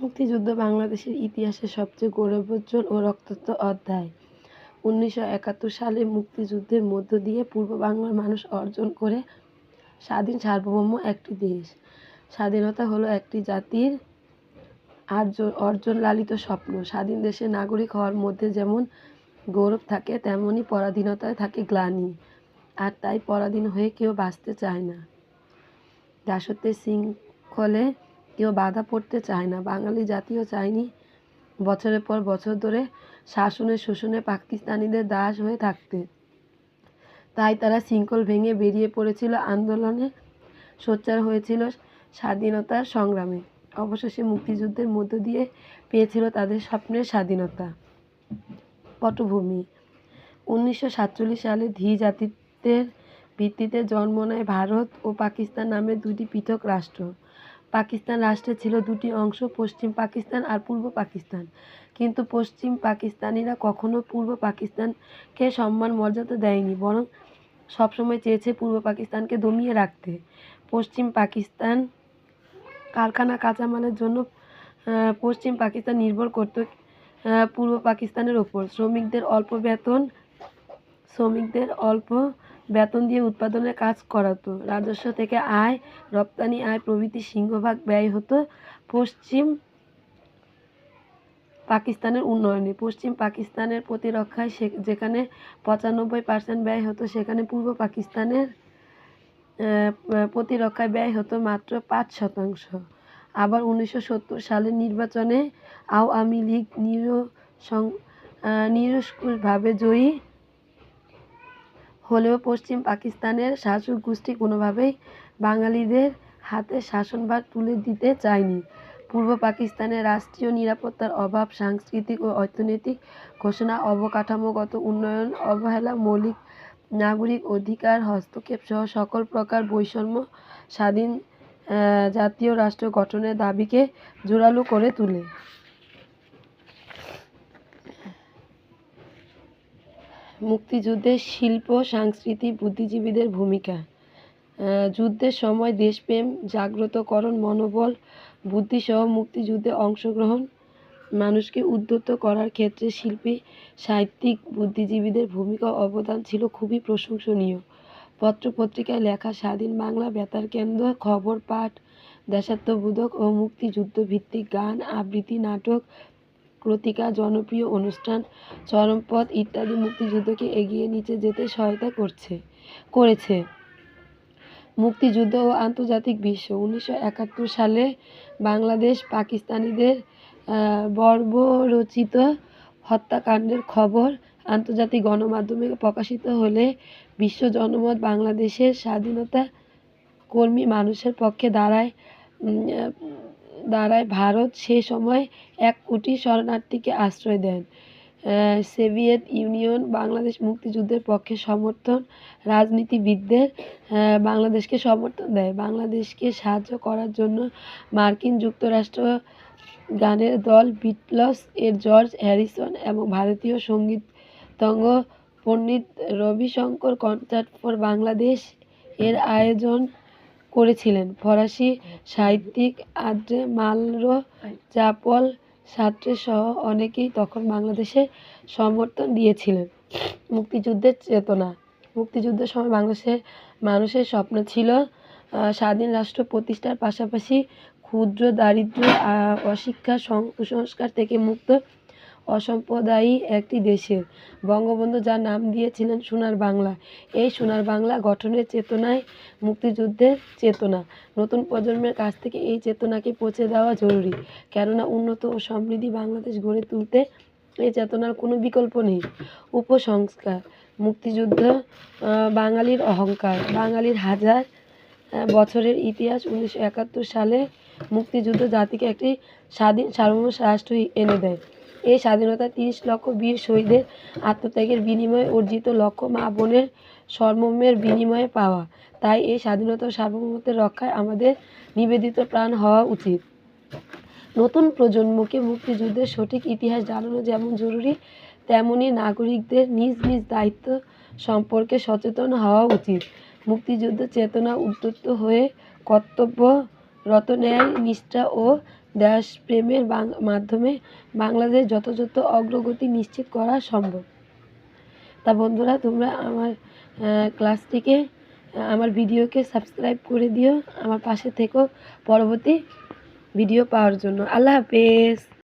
মুক্তিযুদ্ধ বাংলাদেশের ইতিহাসে সবচেয়ে গৌরবোজ্জ্বল ও রক্তাক্ত অধ্যায়। উনিশশো একাত্তর সালে মুক্তিযুদ্ধের মধ্য দিয়ে পূর্ব বাংলার মানুষ অর্জন করে স্বাধীন সার্বভৌম একটি দেশ। স্বাধীনতা হলো একটি জাতির আর্য অর্জন লালিত স্বপ্ন। স্বাধীন দেশের নাগরিক হওয়ার মধ্যে যেমন গৌরব থাকে তেমনই পরাধীনতায় থাকে গ্লানি। আর তাই পরাধীন হয়ে কেউ বাঁচতে চায় না। দাসত্বের শৃঙ্খলে কেউ বাধা পড়তে চায় না। বাঙালি জাতিও চায়নি। বছরের পর বছর ধরে শাসনে শোষণে পাকিস্তানিদের দাস হয়ে থাকতে। তাই তারা শৃঙ্খল ভেঙে বেরিয়ে পড়েছিল আন্দোলনে। সোচ্চার হয়েছিল স্বাধীনতার সংগ্রামে। অবশেষে মুক্তিযুদ্ধের মধ্য দিয়ে পেয়েছিল তাদের স্বপ্নের স্বাধীনতা। পটভূমি। উনিশশো সাতচল্লিশ সালে ধী জাতিত্বের ভিত্তিতে জন্ম নেয় ভারত ও পাকিস্তান নামে দুটি পৃথক রাষ্ট্র। পাকিস্তান রাষ্ট্রে ছিল দুটি অংশ, পশ্চিম পাকিস্তান আর পূর্ব পাকিস্তান। কিন্তু পশ্চিম পাকিস্তানিরা কখনো পূর্ব পাকিস্তানকে সম্মান, মর্যাদা দেয়নি, বরং সবসময় চেয়েছে পূর্ব পাকিস্তানকে দমিয়ে রাখতে। পশ্চিম পাকিস্তান কারখানা কাঁচামালের জন্য পশ্চিম পাকিস্তান নির্ভর করত পূর্ব পাকিস্তানের ওপর। শ্রমিকদের অল্প বেতন, শ্রমিকদের অল্প বেতন দিয়ে উৎপাদনের কাজ করাতো। রাজস্ব থেকে আয়, রপ্তানি আয়, প্রভৃতি সিংহভাগ ব্যয় হতো পশ্চিম পাকিস্তানের উন্নয়নে। পশ্চিম পাকিস্তানের প্রতিরক্ষায় সে যেখানে পঁচানব্বই পার্সেন্ট ব্যয় হতো, সেখানে পূর্ব পাকিস্তানের প্রতিরক্ষায় ব্যয় হতো মাত্র পাঁচ শতাংশ। আবার উনিশশো সত্তর সালের নির্বাচনে আওয়ামী লীগ নিরসং নিরঙ্কুশভাবে জয়ী হলেও পশ্চিম পাকিস্তানের শাসক গোষ্ঠী কোনোভাবেই বাঙালিদের হাতে শাসনভার তুলে দিতে চায়নি। পূর্ব পাকিস্তানের রাষ্ট্রীয় নিরাপত্তার অভাব, সাংস্কৃতিক ও অর্থনৈতিক ঘোষণা, অবকাঠামোগত উন্নয়ন, অবহেলা, মৌলিক নাগরিক অধিকার, হস্তক্ষেপ সহ সকল প্রকার বৈষম্য স্বাধীন জাতীয় রাষ্ট্র গঠনের দাবিকে জোরালো করে তোলে। মুক্তিযুদ্ধে শিল্প, সংস্কৃতি, বুদ্ধিজীবীদের ভূমিকা। যুদ্ধের সময় দেশপ্রেম, জাগ্রতকরণ, মনোবল, বুদ্ধিসহ মুক্তিযুদ্ধে অংশগ্রহণ, মানুষকে উদ্যত করার ক্ষেত্রে শিল্পী, সাহিত্যিক, বুদ্ধিজীবীদের ভূমিকা অবদান ছিল খুবই প্রশংসনীয়। পত্রপত্রিকায় লেখা স্বাধীন বাংলা বেতার কেন্দ্র, খবর পাঠ, দেশাত্মবোধক ও মুক্তিযুদ্ধ ভিত্তিক গান, আবৃত্তি, নাটক কৃতিকা জনপ্রিয় অনুষ্ঠান চরমপথ ইত্যাদি মুক্তিযুদ্ধকে এগিয়ে নিচে যেতে সহায়তা করছে, করেছে। মুক্তিযুদ্ধ ও আন্তর্জাতিক বিশ্ব, উনিশশো একাত্তর সালে বাংলাদেশ পাকিস্তানিদের বর্বরচিত হত্যাকাণ্ডের খবর আন্তর্জাতিক গণমাধ্যমে প্রকাশিত হলে বিশ্ব জনমত বাংলাদেশের স্বাধীনতা কর্মী মানুষের পক্ষে দাঁড়ায় দাঁড়ায় ভারত সে সময় এক কোটি শরণার্থীকে আশ্রয় দেন। সোভিয়েত ইউনিয়ন বাংলাদেশ মুক্তিযুদ্ধের পক্ষে সমর্থন রাজনীতিবিদদের বাংলাদেশকে সমর্থন দেয়। বাংলাদেশকে সাহায্য করার জন্য মার্কিন যুক্তরাষ্ট্র গানের দল বিটলস এর জর্জ হ্যারিসন এবং ভারতীয় সঙ্গীতজ্ঞ পণ্ডিত রবিশঙ্কর কনসার্ট ফর বাংলাদেশ এর আয়োজন করেছিলেন। ফরাসি সাহিত্যিক আদ্রে মালরো চাপল সাত্রে সহ অনেকেই তখন বাংলাদেশে সমর্থন দিয়েছিলেন। মুক্তিযুদ্ধের চেতনা। মুক্তিযুদ্ধের সময় বাংলাদেশের মানুষের স্বপ্ন ছিল স্বাধীন রাষ্ট্র প্রতিষ্ঠার পাশাপাশি ক্ষুদ্র দারিদ্র্য আহ, অশিক্ষা কুসংস্কার থেকে মুক্ত অসাম্প্রদায়ী একটি দেশের বঙ্গবন্ধু যার নাম দিয়েছিলেন সোনার বাংলা। এই সোনার বাংলা গঠনের চেতনায়, মুক্তিযুদ্ধের চেতনা। নতুন প্রজন্মের কাছ থেকে এই চেতনাকে পৌঁছে দেওয়া জরুরি। কেননা উন্নত ও সমৃদ্ধি বাংলাদেশ গড়ে তুলতে এই চেতনার কোনো বিকল্প নেই। উপসংস্কার, মুক্তিযুদ্ধ বাঙালির অহংকার। বাঙালির হাজার বছরের ইতিহাস উনিশশো একাত্তর সালে মুক্তিযুদ্ধ জাতিকে একটি স্বাধীন সার্বভৌম রাষ্ট্র এনে দেয়। এই স্বাধীনতা তিরিশ লক্ষ বীর শহীদের আত্মত্যাগের বিনিময়ে অর্জিত লক্ষ মা বোনের সর্বমের বিনিময়ে পাওয়া। তাই এই স্বাধীনতা সার্বভৌমত্বের রক্ষায় আমাদের নিবেদিত প্রাণ হওয়া উচিত। নতুন প্রজন্মকে মুক্তিযুদ্ধের সঠিক ইতিহাস জানানো যেমন জরুরি, তেমনি নাগরিকদের নিজ নিজ দায়িত্ব সম্পর্কে সচেতন হওয়া উচিত। মুক্তিযুদ্ধ চেতনা উদ্যত হয়ে কর্তব্য রতন্যায় নিষ্ঠা ও দেশপ্রেমের বাং- মাধ্যমে বাংলাদেশ যথাযথ অগ্রগতি নিশ্চিত করা সম্ভব। তা বন্ধুরা, তোমরা আমার ক্লাসটিকে আমার ভিডিওকে সাবস্ক্রাইব করে দিও। আমার পাশে থেকো পরবর্তী ভিডিও পাওয়ার জন্য। আল্লাহ হাফেজ।